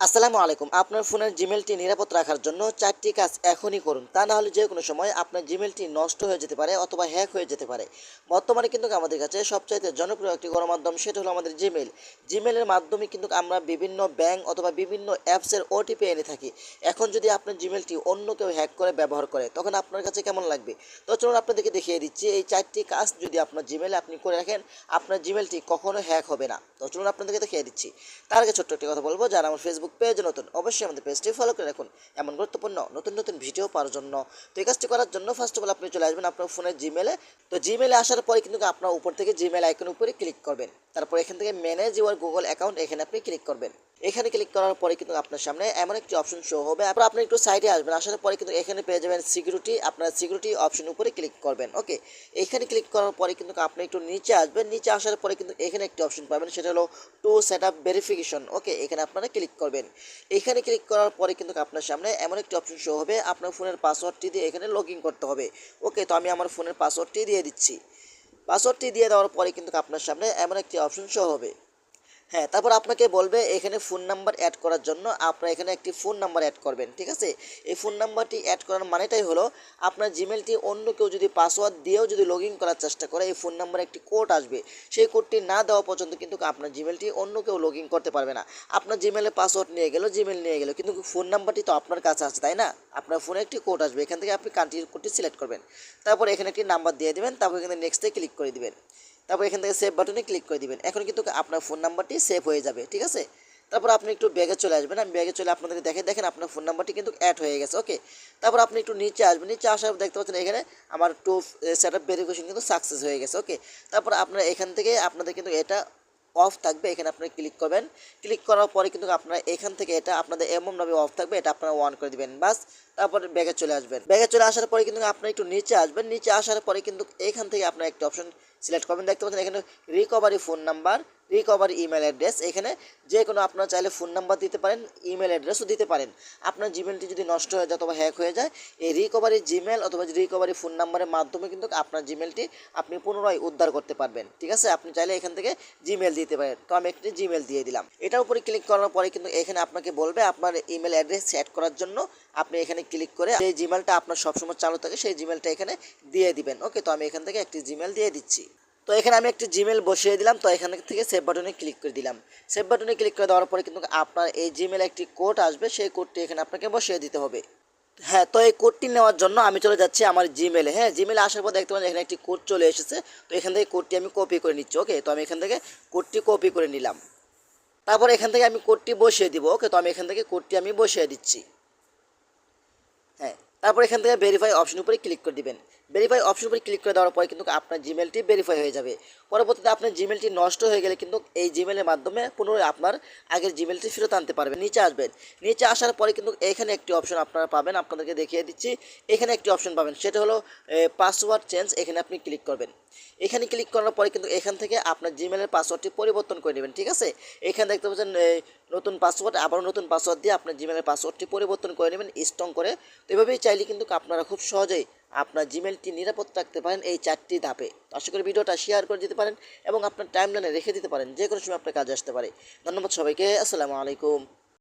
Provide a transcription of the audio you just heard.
আসসালামু আলাইকুম। আপনার ফোনের জিমেলটি নিরাপদ রাখার জন্য চারটি কাজ এখনই করুন। তা না হলে যে কোনো সময় আপনার জিমেলটি নষ্ট হয়ে যেতে পারে অথবা হ্যাক হয়ে যেতে পারে। বর্তমানে কিন্তু আমাদের কাছে সবচাইতে জনপ্রিয় একটি গণমাধ্যম সেটা হলো আমাদের জিমেল জিমেলের মাধ্যমে কিন্তু আমরা বিভিন্ন ব্যাংক অথবা বিভিন্ন অ্যাপসের ওটিপি এনে থাকি। এখন যদি আপনার জিমেলটি অন্য কেউ হ্যাক করে, ব্যবহার করে, তখন আপনার কাছে কেমন লাগবে? তো চলুন আপনাদেরকে দেখিয়ে দিচ্ছি, এই চারটি কাজ যদি আপনার জিমেলে আপনি করে রাখেন, আপনার জিমেলটি কখনো হ্যাক হবে না। তো চলুন আপনাদেরকে দেখিয়ে দিচ্ছি। তার আগে ছোট্ট একটি কথা বলব, যারা আমার ফেসবুক পেজ নতুন, অবশ্যই আমাদের পেজটি ফলো করে রাখুন। এমন গুরুত্বপূর্ণ নতুন নতুন ভিডিও পাওয়ার জন্য। তো এই কাজটি করার জন্য ফার্স্ট অফ অল আপনি চলে আসবেন আপনার ফোনের জিমেলে তো জিমেলে আসার পরে কিন্তু আপনার উপর থেকে জিমেল আইকনের উপরে ক্লিক করবেন। তারপর এখান থেকে ম্যানেজ ইউর গুগল অ্যাকাউন্ট এখানে আপনি ক্লিক করবেন। এখানে ক্লিক করার পরে কিন্তু আপনার সামনে এমন একটি অপশন শো হবে। তারপর আপনি একটু সাইডে আসবেন, আসার পরে কিন্তু এখানে পেয়ে যাবেন সিকিউরিটি আপনার সিকিউরিটি অপশন উপরে ক্লিক করবেন ওকে এখানে ক্লিক করার পরে কিন্তু আপনি একটু নিচে আসবেন, নিচে আসার পরে কিন্তু এখানে একটি অপশন পাবেন, সেটা হলো two set up verification okay এখানে আপনারা ক্লিক করবেন। এখানে ক্লিক করার পরে কিন্তু আপনার সামনে এমন একটি অপশন শো হবে, আপনার ফোনের পাসওয়ার্ডটি দিয়ে এখানে লগ করতে হবে ওকে তো আমি আমার ফোনের পাসওয়ার্ডটি দিয়ে দিচ্ছি। পাসওয়ার্ডটি দিয়ে দেওয়ার পরে কিন্তু আপনার সামনে এমন একটি অপশন শো হবে। হ্যাঁ তারপর আপনাকে বলবে এখানে ফোন নাম্বার অ্যাড করার জন্য আপনার এখানে একটি ফোন নাম্বার অ্যাড করবেন, ঠিক আছে? এই ফোন নাম্বারটি অ্যাড করার মানেটাই হলো আপনার জিমেলটি অন্য কেউ যদি পাসওয়ার্ড দিয়েও যদি লগ ইন করার চেষ্টা করে, এই ফোন নাম্বারে একটি কোড আসবে। সেই কোডটি না দেওয়া পর্যন্ত কিন্তু আপনার জিমেলটি অন্য কেউ লগ ইন করতে পারবে না। আপনার জিমেলে পাসওয়ার্ড নিয়ে গেল জিমেল নিয়ে গেল, কিন্তু ফোন নাম্বারটি তো আপনার কাছে আছে, তাই না? আপনার ফোনে একটি কোড আসবে, এখান থেকে আপনি কান্ট্রির কোডটি সিলেক্ট করবেন। তারপর এখানে একটি নাম্বার দিয়ে দেবেন, তারপর এখানে নেক্সটে ক্লিক করে দিবেন। তারপর এখান থেকে সেভ বাটনে ক্লিক করে দিবেন। এখন কিন্তু আপনার ফোন নাম্বারটি সেভ হয়ে যাবে, ঠিক আছে? তারপর আপনি একটু ব্যাগে চলে আসবেন। আমি ব্যাগে চলে আপনাদের দেখে, দেখেন আপনার ফোন নাম্বারটি কিন্তু অ্যাড হয়ে গেছে ওকে তারপর আপনি একটু নিচে আসবেন। নিচে আসার দেখতে পাচ্ছেন এখানে আমার টু সেট আপ ভেরিফিকেশন কিন্তু সাকসেস হয়ে গেছে ওকে তারপর আপনার এখান থেকে আপনাদের কিন্তু এটা অফ থাকবে, এখানে আপনারা ক্লিক করবেন। ক্লিক করার পরে কিন্তু আপনারা এখান থেকে এটা আপনাদের এমনভাবে অফ থাকবে, এটা আপনারা অন করে দেবেন। বাস, তারপরে ব্যাগে চলে আসবেন। ব্যাগে চলে আসার পরে কিন্তু আপনারা একটু নিচে আসবেন। নিচে আসার পরে কিন্তু এখান থেকে আপনারা একটা অপশন সিলেক্ট করবেন। দেখতে পাচ্ছেন এখানে recovery phone number recovery email address এখানে যে কোনো আপনারা চাইলে ফোন নাম্বার দিতে পারেন ইমেল অ্যাড্রেসও দিতে পারেন। আপনার জিমেলটি যদি নষ্ট হয়ে যায় অথবা হ্যাক হয়ে যায়, এই রিকভারি জিমেল অথবা রিকভারি ফোন নাম্বারের মাধ্যমে কিন্তু আপনার জিমেলটি আপনি পুনরায় উদ্ধার করতে পারবেন। ঠিক আছে? আপনি চাইলে এখান থেকে জিমেল দিতে পারেন। তো আমি একটি জিমেল দিয়ে দিলাম। এটার উপরে ক্লিক করার পরে কিন্তু এখানে আপনাকে বলবে আপনার ইমেল অ্যাড্রেস সেট করার জন্য আপনি এখানে ক্লিক করে যে জিমেলটা আপনার সবসময় চালু থাকে, সেই জিমেলটা এখানে দিয়ে দিবেন। ওকে তো আমি এখান থেকে একটি জিমেল দিয়ে দিচ্ছি। তো এখানে আমি একটি জিমেল বসিয়ে দিলাম। তো এখান থেকে সেভ বাটনে ক্লিক করে দিলাম। সেভ বাটনে ক্লিক করে দেওয়ার পরে কিন্তু আপনার এই জিমেল একটি কোড আসবে। সেই কোডটি এখানে আপনাকে বসিয়ে দিতে হবে। হ্যাঁ তো এই কোডটি নেওয়ার জন্য আমি চলে যাচ্ছি আমার জিমেলে হ্যাঁ জিমেলে আসার পর দেখতে পাচ্ছেন এখানে একটি কোড চলে এসেছে। তো এখান থেকে কোডটি আমি কপি করে নিচ্ছি ওকে তো আমি এখান থেকে কোডটি কপি করে নিলাম। তারপর এখান থেকে আমি কোডটি বসিয়ে দিব ওকে তো আমি এখান থেকে কোডটি আমি বসিয়ে দিচ্ছি। হ্যাঁ তারপর এখান থেকে ভেরিফাই অপশন উপরে ক্লিক করে দিবেন। ভেরিফাই অপশন উপরে ক্লিক করে দেওয়ার পরে কিন্তু আপনার জিমেলটি ভেরিফাই হয়ে যাবে। পরবর্তীতে আপনার জিমেলটি নষ্ট হয়ে গেলে কিন্তু এই জিমেলের মাধ্যমে পুনরায় আপনার আগের জিমেলটি ফেরত আনতে পারবেন। নিচে আসবেন। নিচে আসার পরে কিন্তু এখানে একটি অপশন আপনারা পাবেন। আপনাদেরকে দেখিয়ে দিচ্ছি। এখানে একটি অপশন পাবেন। সেটা হলো পাসওয়ার্ড চেঞ্জ এখানে আপনি ক্লিক করবেন। এখানে ক্লিক করার পরে কিন্তু এখান থেকে আপনার জিমেলের পাসওয়ার্ডটি পরিবর্তন করে নেবেন, ঠিক আছে? এখানে দেখতে পাচ্ছেন নতুন পাসওয়ার্ড আবারও নতুন পাসওয়ার্ড দিয়ে আপনার জিমেলের পাসওয়ার্ডটি পরিবর্তন করে নেবেন স্ট্রং করে। তো এভাবেই চাইলে কিন্তু আপনারা খুব সহজেই আপনার জিমেলটি নিরাপদ রাখতে পারেন এই চারটি ধাপে। আশা করি ভিডিওটা শেয়ার করে দিতে পারেন এবং আপনার টাইমলাইনে রেখে দিতে পারেন যে কোনো সময় আপনার কাজে আসতে পারে। ধন্যবাদ সবাইকে, আসসালামু আলাইকুম।